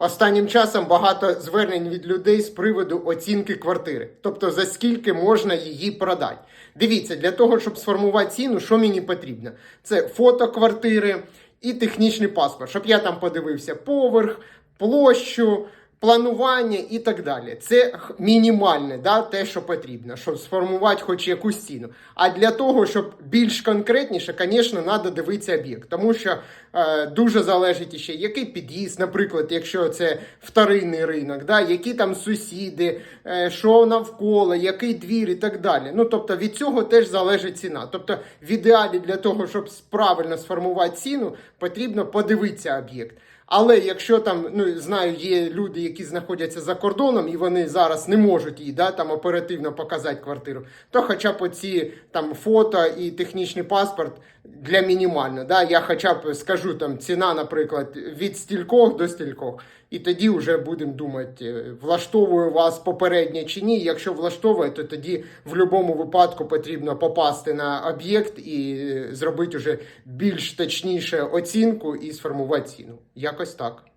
Останнім часом багато звернень від людей з приводу оцінки квартири, тобто за скільки можна її продати. Дивіться, для того, щоб сформувати ціну, що мені потрібно? Це фото квартири і технічний паспорт, щоб я там подивився поверх, площу, планування і так далі. Це мінімальне, да, те, що потрібно, щоб сформувати хоч якусь ціну. А для того, щоб більш конкретніше, звісно, треба дивитися об'єкт, тому що е, дуже залежить ще, який під'їзд, наприклад, якщо це вторинний ринок, да, які там сусіди, е, що навколо, який двір і так далі. Ну, тобто від цього теж залежить ціна. Тобто, в ідеалі для того, щоб правильно сформувати ціну, потрібно подивитися об'єкт. Але якщо там ну знаю, є люди, які знаходяться за кордоном, і вони зараз не можуть їй да, там оперативно показати квартиру, то хоча б оці там фото і технічний паспорт для мінімально. Да, я хоча б скажу там ціна, наприклад, від стількох до стількох, і тоді вже будемо думати, е, влаштовує вас попереднє чи ні. Якщо влаштовує, то тоді в будь-якому випадку потрібно попасти на об'єкт і е, зробити вже більш точніше оцінку і сформувати ціну. Якось так.